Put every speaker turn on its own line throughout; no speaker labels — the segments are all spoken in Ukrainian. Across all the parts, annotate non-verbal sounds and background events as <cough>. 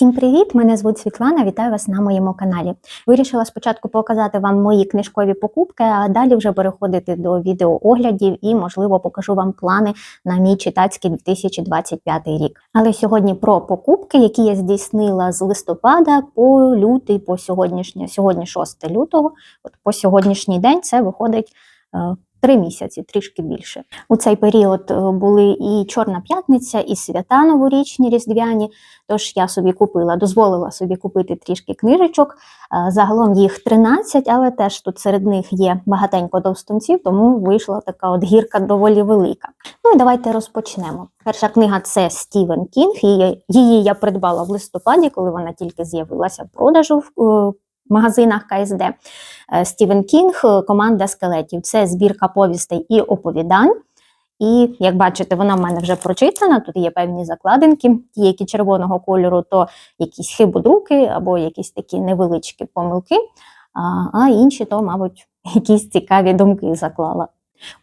Всім привіт! Мене звуть Світлана. Вітаю вас на моєму каналі. Вирішила спочатку показати вам мої книжкові покупки, а далі вже переходити до відеооглядів і, можливо, покажу вам плани на мій читацький 2025 рік. Але сьогодні про покупки, які я здійснила з листопада по лютий, по сьогоднішнє, сьогодні 6 лютого. От по сьогоднішній день це виходить. Три місяці, трішки більше. У цей період е, були і Чорна п'ятниця, і свята новорічні різдвяні. Тож я собі купила, дозволила собі купити трішки книжечок. Е, Загалом їх 13, але теж тут серед них є багатенько товстунців, тому вийшла така от гірка доволі велика. Ну і давайте розпочнемо. Перша книга це Стівен Кінг. Її, її я придбала в листопаді, коли вона тільки з'явилася в продажу в е, магазинах КСД. Е, Стівен Кінг, е, команда скелетів. Це збірка повістей і оповідань. І як бачите, вона в мене вже прочитана. Тут є певні закладинки, ті, які червоного кольору, то якісь хибодруки або якісь такі невеличкі помилки, а, а інші, то, мабуть, <laughs> якісь цікаві думки заклала.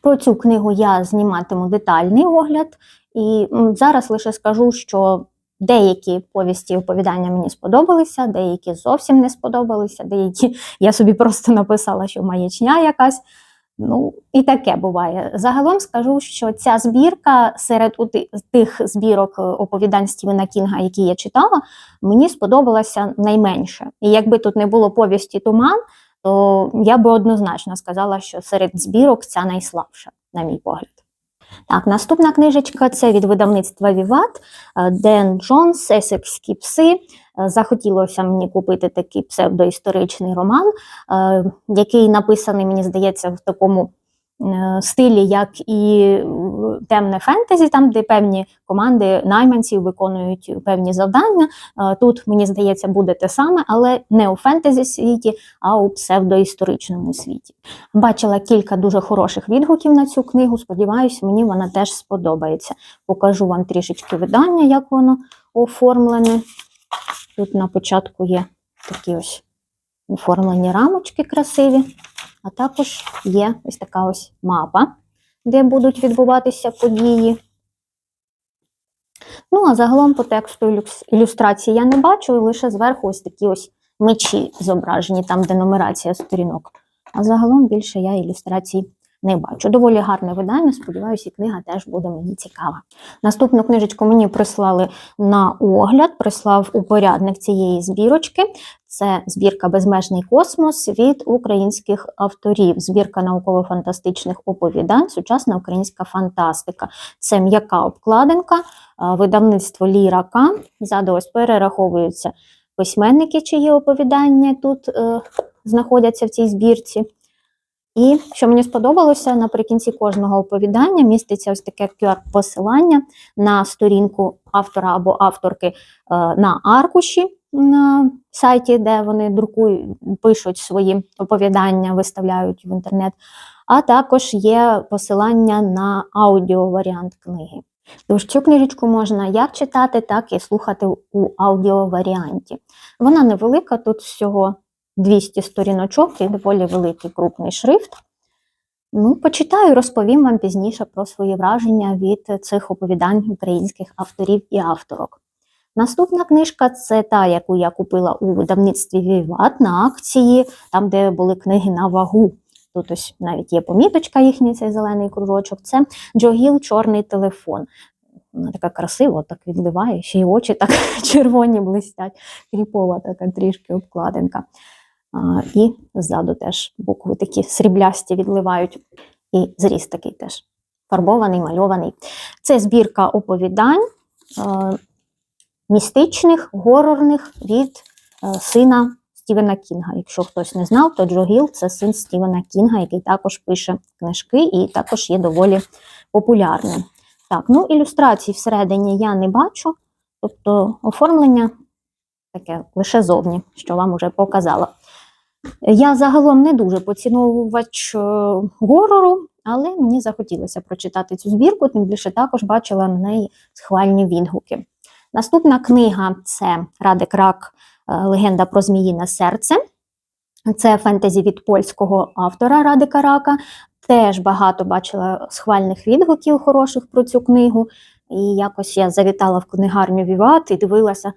Про цю книгу я зніматиму детальний огляд, і зараз лише скажу, що деякі повісті і оповідання мені сподобалися, деякі зовсім не сподобалися, деякі <laughs> я собі просто написала, що маячня якась. Ну, і таке буває. Загалом скажу, що ця збірка серед тих збірок е, оповідань Стівена Кінга, які я читала, мені сподобалася найменше. І якби тут не було повісті туман, то я би однозначно сказала, що серед збірок ця найслабша, на мій погляд. Так, наступна книжечка це від видавництва Віват е, Ден Джонс, Есекські пси. Е, Захотілося мені купити такий псевдоісторичний роман, е, який написаний, мені здається, в такому стилі, як і е, темне фентезі, там, де певні команди найманців виконують певні завдання. Е, Тут, мені здається, буде те саме, але не у фентезі світі, а у псевдоісторичному світі. Бачила кілька дуже хороших відгуків на цю книгу. Сподіваюся, мені вона теж сподобається. Покажу вам трішечки видання, як воно оформлене. Тут на початку є такі ось оформлені рамочки красиві, а також є ось така ось мапа, де будуть відбуватися події. Ну, а загалом по тексту ілюстрації я не бачу, лише зверху ось такі ось мечі зображені, там, де нумерація сторінок. А загалом більше я ілюстрацій не бачу. Доволі гарне видання, сподіваюся, і книга теж буде мені цікава. Наступну книжечку мені прислали на огляд, прислав упорядник цієї збірочки. Це збірка Безмежний космос від українських авторів, збірка науково-фантастичних оповідань, сучасна українська фантастика. Це м'яка обкладинка, видавництво Лірака. Ззаду перераховуються письменники, чиї оповідання тут е, знаходяться в цій збірці. І що мені сподобалося, наприкінці кожного оповідання міститься ось таке QR-посилання на сторінку автора або авторки е, на аркуші на сайті, де вони друкують, пишуть свої оповідання, виставляють в інтернет. А також є посилання на аудіоваріант книги. Тож цю книжечку можна як читати, так і слухати у аудіоваріанті. Вона невелика, тут всього 200 сторіночок і доволі великий крупний шрифт. Ну, почитаю, розповім вам пізніше про свої враження від цих оповідань українських авторів і авторок. Наступна книжка це та, яку я купила у видавництві Віват на акції, там, де були книги на вагу. Тут ось навіть є поміточка їхній, цей зелений кружочок. Це Джогіл Чорний телефон. Вона така красива, так відливає, ще й очі так <laughs> червоні блистять, кріпова така трішки обкладинка. І ззаду теж букви такі сріблясті відливають, і зріст такий теж фарбований, мальований. Це збірка оповідань містичних, горорних від е, сина Стівена Кінга. Якщо хтось не знав, то Джо Гіл – це син Стівена Кінга, який також пише книжки і також є доволі популярним. Так, ну ілюстрацій всередині я не бачу, тобто оформлення таке лише зовні, що вам уже показала. Я загалом не дуже поціновувач е, горору, але мені захотілося прочитати цю збірку, тим більше також бачила на неї схвальні відгуки. Наступна книга це Радик Рак е, Легенда про Зміїне серце. Це фентезі від польського автора Радика Рака. Теж багато бачила схвальних відгуків хороших про цю книгу. І якось я завітала в книгарню Віват і дивилася,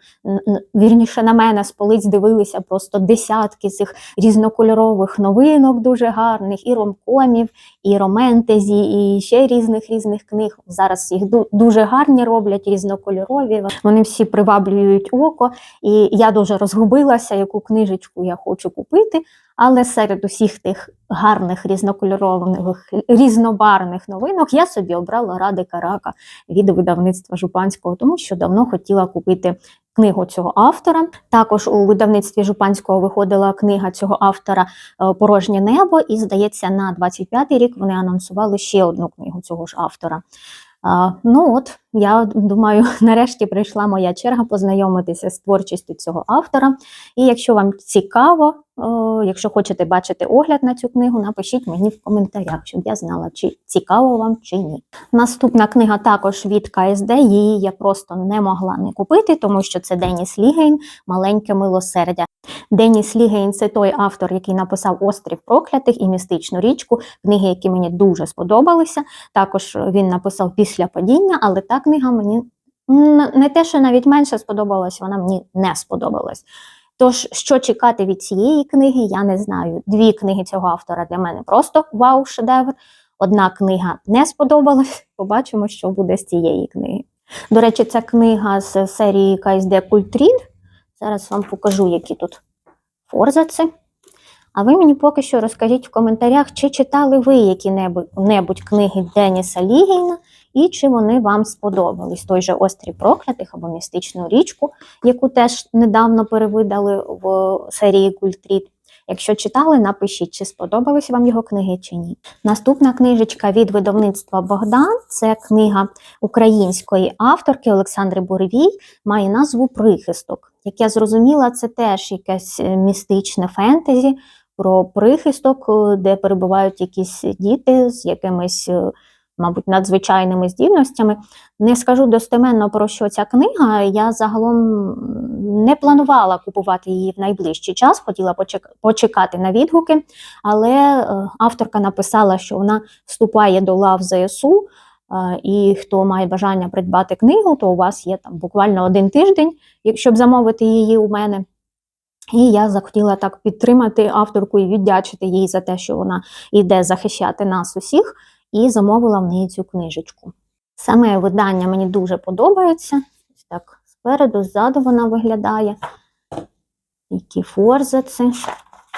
вірніше на мене з полиць дивилися просто десятки цих різнокольорових новинок дуже гарних, і ромкомів, і роментезі, і ще різних різних книг. Зараз їх ду- дуже гарні роблять, різнокольорові. Вони всі приваблюють око. І я дуже розгубилася, яку книжечку я хочу купити. Але серед усіх тих гарних різнокольорових, різнобарних новинок я собі обрала Радика Рака від видавництва Жупанського, тому що давно хотіла купити книгу цього автора. Також у видавництві Жупанського виходила книга цього автора е, Порожнє небо, і здається, на 25-й рік вони анонсували ще одну книгу цього ж автора. А, ну от, я думаю, <laughs> нарешті прийшла моя черга познайомитися з творчістю цього автора. І якщо вам цікаво, якщо хочете бачити огляд на цю книгу, напишіть мені в коментарях, щоб я знала, чи цікаво вам чи ні. Наступна книга також від КСД. Її я просто не могла не купити, тому що це Деніс Лігейн, маленьке милосердя. Деніс Лігейн це той автор, який написав Острів проклятих і містичну річку, книги, які мені дуже сподобалися. Також він написав після падіння, але та книга мені не те, що навіть менше сподобалась, вона мені не сподобалась. Тож, що чекати від цієї книги, я не знаю. Дві книги цього автора для мене просто вау-шедевр. Одна книга не сподобалась. <laughs> Побачимо, що буде з цієї книги. До речі, ця книга з серії КСД Культрід. Зараз вам покажу, які тут форзаци. А ви мені поки що розкажіть в коментарях, чи читали ви які-небудь книги Деніса Лігейна, і чи вони вам сподобались. Той же Острів проклятих або містичну річку, яку теж недавно перевидали в серії Культрід. Якщо читали, напишіть, чи сподобались вам його книги чи ні. Наступна книжечка від видавництва Богдан це книга української авторки Олександри Буревій, має назву Прихисток. Як я зрозуміла, це теж якесь містичне фентезі про прихисток, де перебувають якісь діти з якимись, е, мабуть, надзвичайними здібностями. Не скажу достеменно про що ця книга. Я загалом не планувала купувати її в найближчий час, хотіла почекати на відгуки, але е, авторка написала, що вона вступає до лав ЗСУ. е, І хто має бажання придбати книгу, то у вас є там буквально один тиждень, якщо замовити її у мене. І я захотіла так підтримати авторку і віддячити їй за те, що вона йде захищати нас усіх, і замовила в неї цю книжечку. Саме видання мені дуже подобається. Ось так спереду, ззаду вона виглядає. Які форзаци.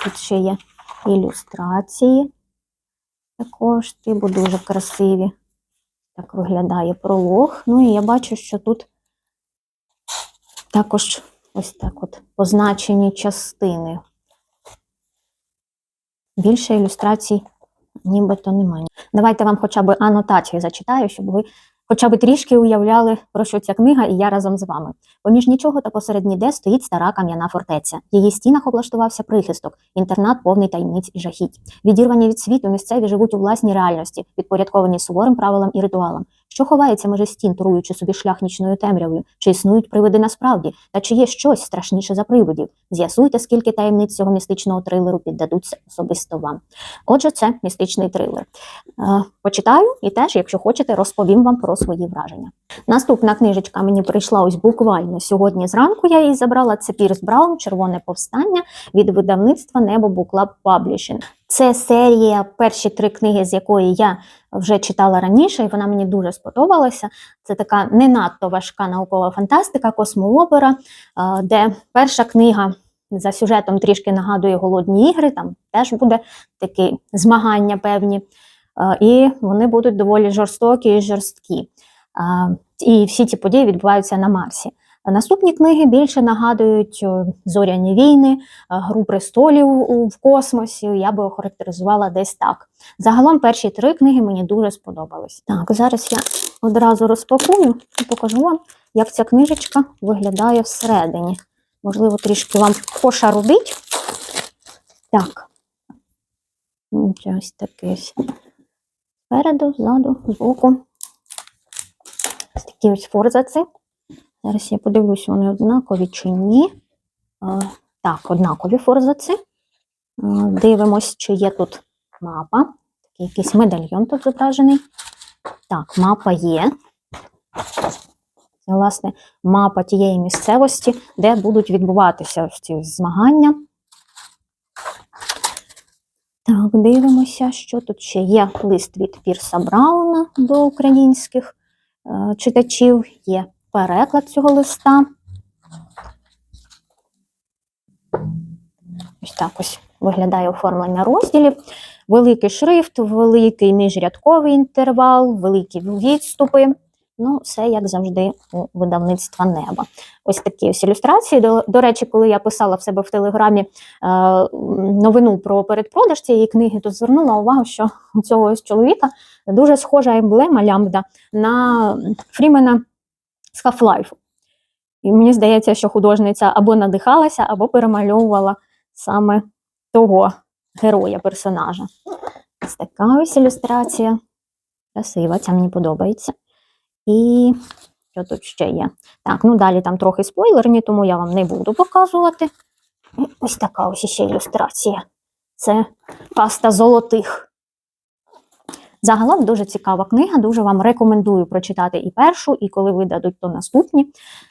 Тут ще є ілюстрації. Також типу дуже красиві. Так виглядає пролог. Ну і я бачу, що тут також ось так от позначені частини. Більше ілюстрацій нібито немає. Давайте вам хоча б анотацію зачитаю, щоб ви хоча б трішки уявляли, про що ця книга, і я разом з вами. Поміж нічого та посеред ніде стоїть стара кам'яна фортеця. В її стінах облаштувався прихисток, інтернат повний таємниць і жахіть. Відірвані від світу, місцеві живуть у власній реальності, підпорядковані суворим правилам і ритуалам. Що ховається межі стін, туруючи собі шлях нічною темрявою? Чи існують привиди насправді? Та чи є щось страшніше за привидів? З'ясуйте, скільки таємниць цього містичного трилеру піддадуться особисто вам. Отже, це містичний трилер. Е, Почитаю і теж, якщо хочете, розповім вам про свої враження. Наступна книжечка мені прийшла ось буквально сьогодні зранку. Я її забрала. Це Пірс Браун, Червоне повстання від видавництва Небо Буклаб Паблішин. Це серія, перші три книги, з якої я вже читала раніше, і вона мені дуже сподобалася. Це така не надто важка наукова фантастика, космоопера, е, де перша книга за сюжетом трішки нагадує голодні ігри. Там теж буде такі змагання певні. Е, І вони будуть доволі жорстокі і жорсткі. Е, І всі ці події відбуваються на Марсі. Наступні книги більше нагадують е, зоряні війни, е, гру престолів в космосі. Я би охарактеризувала десь так. Загалом перші три книги мені дуже сподобались. Так, зараз я одразу розпакую і покажу вам, як ця книжечка виглядає всередині. Можливо, трішки вам пошарудить. Так. Ось таке. Спереду, ззаду, збоку. Ось такі ось форзаци. Зараз я подивлюсь, вони однакові чи ні. Е, Так, однакові форзаци. Е, Дивимось, чи є тут мапа. Такий якийсь медальйон тут зображений. Так, мапа є. Це, власне, мапа тієї місцевості, де будуть відбуватися ці змагання. Так, дивимося, що тут ще є лист від Пірса Брауна до українських е, читачів, є переклад цього листа. Ось так ось виглядає оформлення розділів. Великий шрифт, великий міжрядковий інтервал, великі відступи. Ну, все як завжди у видавництва неба. Ось такі ось ілюстрації. До, до речі, коли я писала в себе в телеграмі е, новину про передпродаж цієї книги, то звернула увагу, що у цього ось чоловіка дуже схожа емблема лямбда на Фрімена з Half-Life. І мені здається, що художниця або надихалася, або перемальовувала саме того героя, персонажа. Ось така ось ілюстрація. Красива, ця мені подобається. І що тут ще є? Так, ну далі там трохи спойлерні, тому я вам не буду показувати. І Ось така ось ще ілюстрація. Це каста золотих. Загалом дуже цікава книга, дуже вам рекомендую прочитати і першу, і коли видадуть, то наступні.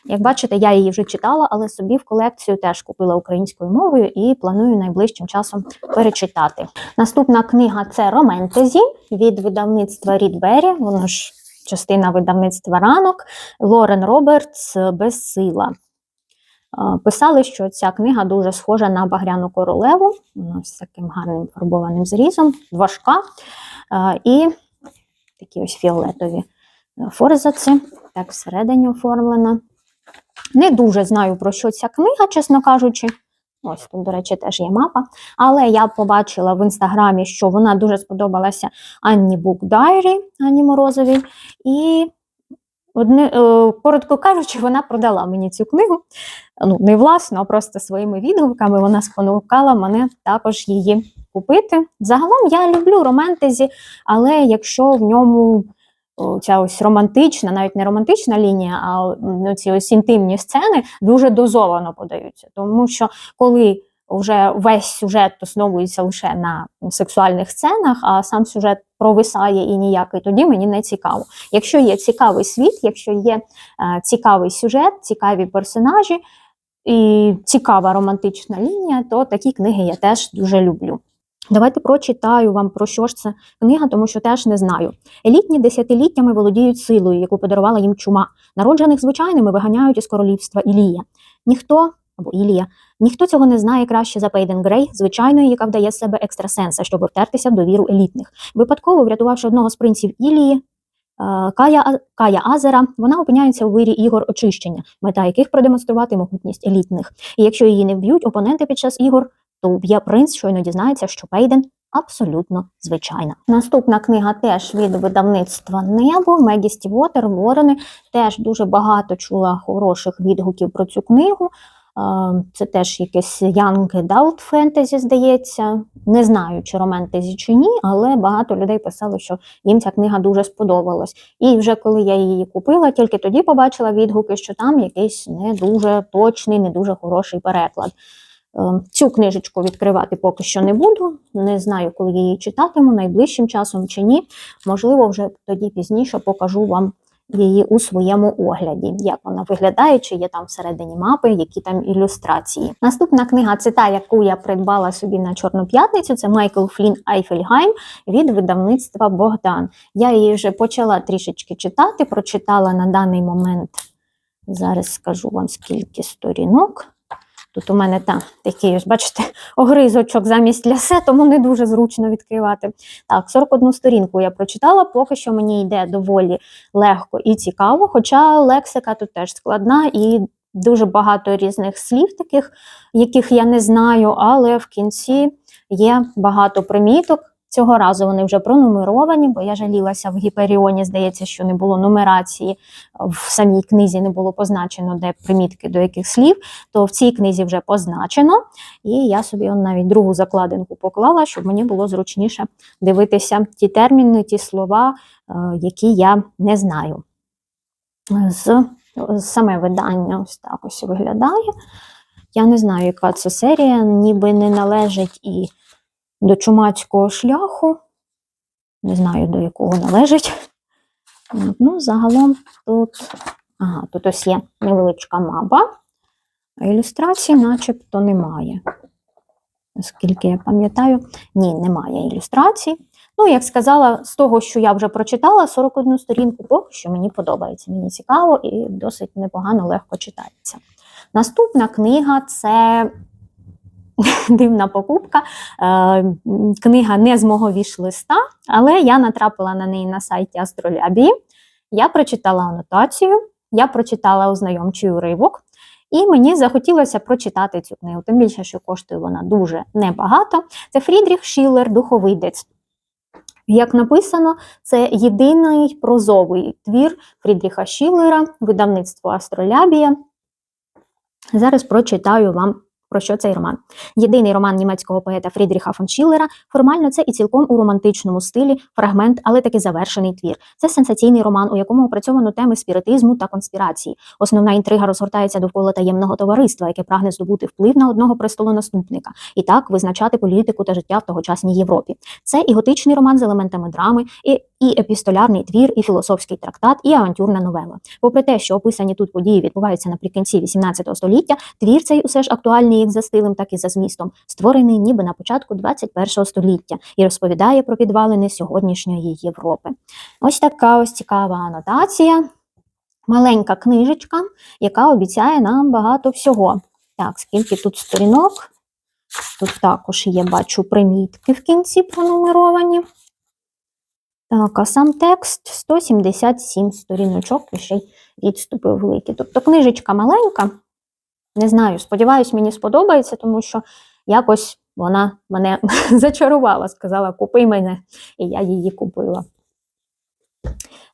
Як бачите, я її вже читала, але собі в колекцію теж купила українською мовою і планую найближчим часом перечитати. Наступна книга це Роментезі від видавництва Рідбері. Воно ж частина видавництва ранок Лорен Робертс Безсила. Писали, що ця книга дуже схожа на Багряну королеву, вона з таким гарним фарбованим зрізом, важка. І такі ось фіолетові е, форзаці, так всередині оформлена. Не дуже знаю, про що ця книга, чесно кажучи. Ось тут, до речі, теж є мапа. Але я побачила в інстаграмі, що вона дуже сподобалася Анні Бук Дайрі, Анні Морозовій. І одне, е, коротко кажучи, вона продала мені цю книгу. Ну, не власно, а просто своїми відгуками. Вона спонукала мене також її купити. Загалом я люблю романтезі, але якщо в ньому ця ось романтична, навіть не романтична лінія, а ну, ці ось інтимні сцени дуже дозовано подаються. Тому що коли вже весь сюжет основується лише на сексуальних сценах, а сам сюжет провисає і ніякий, тоді мені не цікаво. Якщо є цікавий світ, якщо є е, цікавий сюжет, цікаві персонажі і цікава романтична лінія, то такі книги я теж дуже люблю. Давайте прочитаю вам про що ж це книга, тому що теж не знаю. Елітні десятиліттями володіють силою, яку подарувала їм чума. Народжених звичайними виганяють із королівства Ілія. Ніхто або Ілія, ніхто цього не знає краще за Пейден Грей, звичайної, яка вдає з себе екстрасенса, щоб втертися в довіру елітних. Випадково врятувавши одного з принців Ілії. е, Кая, Кая Азера, вона опиняється у вирі ігор очищення, мета яких продемонструвати могутність елітних. І якщо її не вб'ють опоненти під час ігор, то вб'є принц, щойно дізнається, що Пейден абсолютно звичайна. Наступна книга теж від видавництва Небо Мегі Стівотер, Ворени. Теж дуже багато чула хороших відгуків про цю книгу. Це теж якесь Young Adult Fantasy, здається. Не знаю, чи романтезі чи ні, але багато людей писали, що їм ця книга дуже сподобалась. І вже коли я її купила, тільки тоді побачила відгуки, що там якийсь не дуже точний, не дуже хороший переклад. Е, Цю книжечку відкривати поки що не буду. Не знаю, коли я її читатиму, найближчим часом чи ні. Можливо, вже тоді пізніше покажу вам її у своєму огляді, як вона виглядає, чи є там всередині мапи, які там ілюстрації. Наступна книга це та, яку я придбала собі на Чорну п'ятницю. Це Майкл Флін Айфельгайм від видавництва Богдан. Я її вже почала трішечки читати, прочитала на даний момент. Зараз скажу вам скільки сторінок. Тут у мене та, такий, ось, бачите, огризочок замість лясе, тому не дуже зручно відкривати. Так, 41 сторінку я прочитала, поки що мені йде доволі легко і цікаво, хоча лексика тут теж складна і дуже багато різних слів, таких, яких я не знаю, але в кінці є багато приміток. Цього разу вони вже пронумеровані, бо я жалілася в Гіперіоні, здається, що не було нумерації в самій книзі, не було позначено, де примітки до яких слів, то в цій книзі вже позначено. І я собі навіть другу закладинку поклала, щоб мені було зручніше дивитися ті терміни, ті слова, е, які я не знаю. З саме видання ось так ось виглядає. Я не знаю, яка це серія, ніби не належить і до чумацького шляху. Не знаю, до якого належить. Ну, загалом тут, ага, тут ось є невеличка мапа, а ілюстрацій начебто немає. Наскільки я пам'ятаю, ні, немає ілюстрацій. Ну, як сказала, з того, що я вже прочитала 41 сторінку, поки що мені подобається. Мені цікаво і досить непогано легко читається. Наступна книга це <laughs> дивна покупка. Е, Книга не з мого віш-листа, але я натрапила на неї на сайті Астролябії. Я прочитала анотацію, я прочитала ознайомчий уривок, і мені захотілося прочитати цю книгу. Тим більше, що коштує вона дуже небагато. Це Фрідріх Шіллер, духовидець. Як написано, це єдиний прозовий твір Фрідріха Шіллера, видавництво Астролябія. Зараз прочитаю вам. Про що цей роман? Єдиний роман німецького поета Фрідріха фон Шіллера. Формально це і цілком у романтичному стилі фрагмент, але таки завершений твір. Це сенсаційний роман, у якому опрацьовано теми спіритизму та конспірації. Основна інтрига розгортається довкола таємного товариства, яке прагне здобути вплив на одного престолонаступника і так визначати політику та життя в тогочасній Європі. Це і готичний роман з елементами драми, і, і епістолярний твір, і філософський трактат, і авантюрна новела. Попри те, що описані тут події відбуваються наприкінці XVIII століття, твір цей усе ж актуальний як за стилем, так і за змістом, створений ніби на початку XXI століття і розповідає про підвалини сьогоднішньої Європи. Ось така ось цікава анотація. Маленька книжечка, яка обіцяє нам багато всього. Так, скільки тут сторінок? Тут також є, бачу, примітки в кінці пронумеровані. Так, а сам текст 177 сторіночок і ще й відступи великі. Тобто книжечка маленька. Не знаю, сподіваюсь, мені сподобається, тому що якось вона мене <laughs> зачарувала, сказала, купи мене, і я її купила.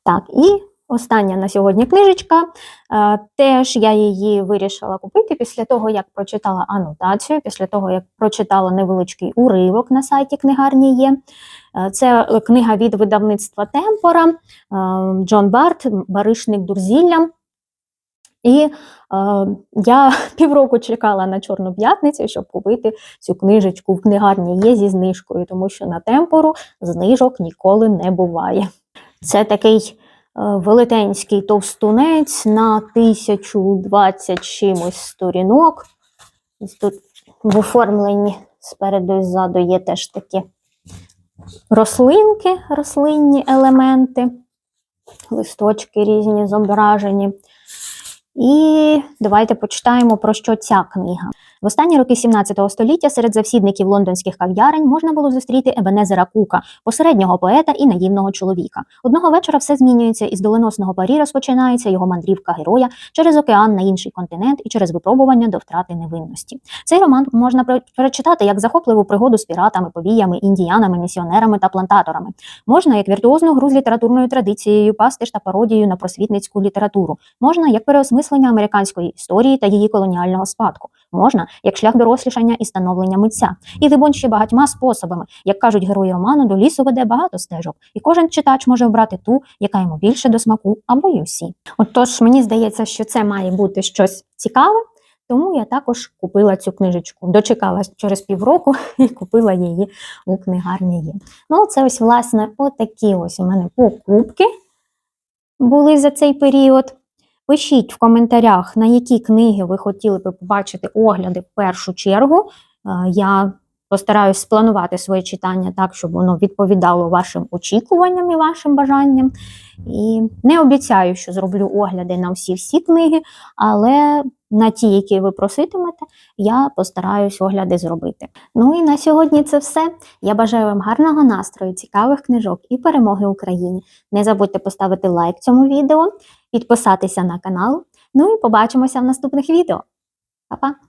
Так, і остання на сьогодні книжечка. Е, Теж я її вирішила купити після того, як прочитала анотацію, після того, як прочитала невеличкий уривок на сайті книгарні є. Е, Це е, книга від видавництва Темпора, Джон Барт, Баришник Дурзілля. І е, я <laughs> півроку чекала на Чорну п'ятницю, щоб купити цю книжечку в книгарні є зі знижкою, тому що на темпору знижок ніколи не буває. Це такий велетенський товстунець на 1020 чимось сторінок. Тут в оформленні спереду і ззаду є теж такі рослинки, рослинні елементи, листочки різні зображені. І давайте почитаємо, про що ця книга. В останні роки 17 століття серед завсідників лондонських кав'ярень можна було зустріти Ебенезера Кука, посереднього поета і наївного чоловіка. Одного вечора все змінюється, і з доленосного парі розпочинається його мандрівка героя через океан на інший континент і через випробування до втрати невинності. Цей роман можна про- перечитати як захопливу пригоду з піратами, повіями, індіянами, місіонерами та плантаторами. Можна як віртуозну гру з літературною традицією, пастиш та пародією на просвітницьку літературу. Можна як переосмислення американської історії та її колоніального спадку. Можна як шлях дорослішання і становлення митця. І либонь ще багатьма способами, як кажуть герої роману, до лісу веде багато стежок, і кожен читач може обрати ту, яка йому більше до смаку, або й усі. Отож, мені здається, що це має бути щось цікаве. Тому я також купила цю книжечку. Дочекалась через півроку <laughs> і купила її у книгарні є. Ну, це ось, власне, отакі ось у мене покупки були за цей період. Пишіть в коментарях, на які книги ви хотіли би побачити огляди в першу чергу. Е, Я постараюсь спланувати своє читання так, щоб воно відповідало вашим очікуванням і вашим бажанням. І не обіцяю, що зроблю огляди на всі-всі книги, але на ті, які ви проситимете, я постараюсь огляди зробити. Ну і на сьогодні це все. Я бажаю вам гарного настрою, цікавих книжок і перемоги Україні. Не забудьте поставити лайк цьому відео, підписатися на канал. Ну і побачимося в наступних відео. Па-па!